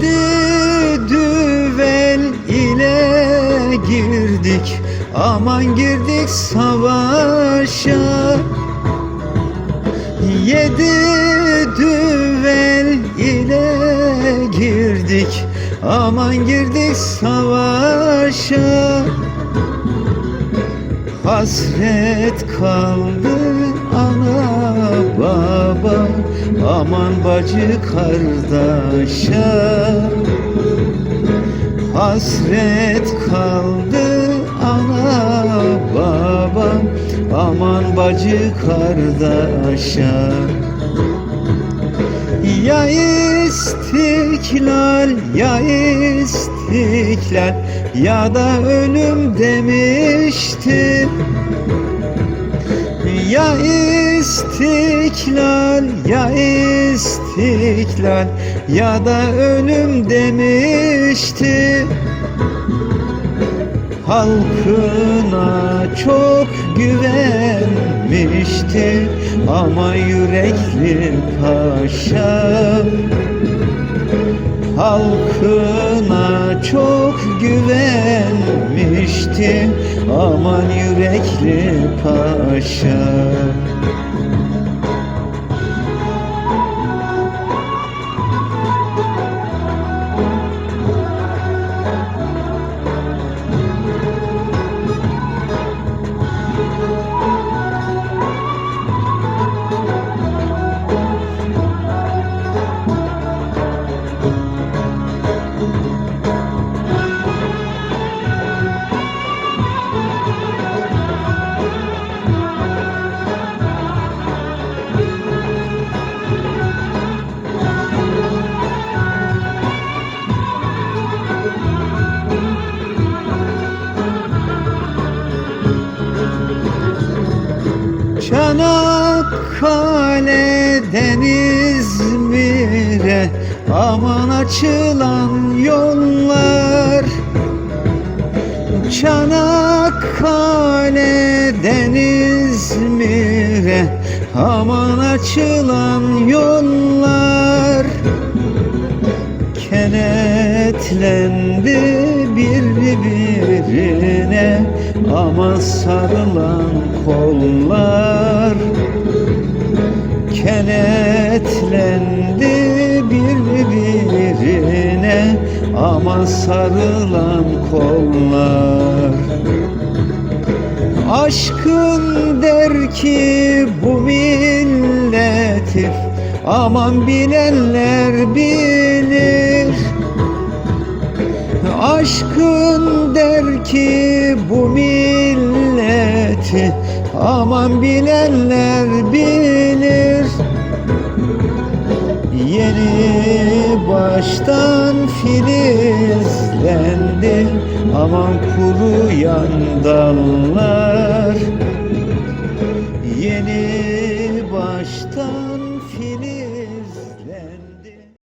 Haydi düvel ile girdik. Aman girdik savaşa. Yedi düvel ile girdik. Aman girdik savaşa. Hasret kaldı ana baba. Aman bacı kardeşe Hasret kaldı ana baba. Aman bacı kardeşe Ya istiklal ya istiklal Ya da ölüm demişti ya istiklal ya istiklal ya da ölüm demişti. Halkına çok güvenmişti ama yürekli paşa. Halkına çok güvenmişti aman yürekli paşa Çanakkale'den İzmir'e aman açılan yollar. Çanakkale'den İzmir'e aman açılan yollar. Kenetlendi birbirine ama sarılan kollar Kenetlendi birbirine ama sarılan kollar. Aşkın der ki bu milleti Aman bilenler bilir Aşkın der ki bu milleti Aman bilenler bilir. Yeni baştan filizlendi Aman kuruyan dallar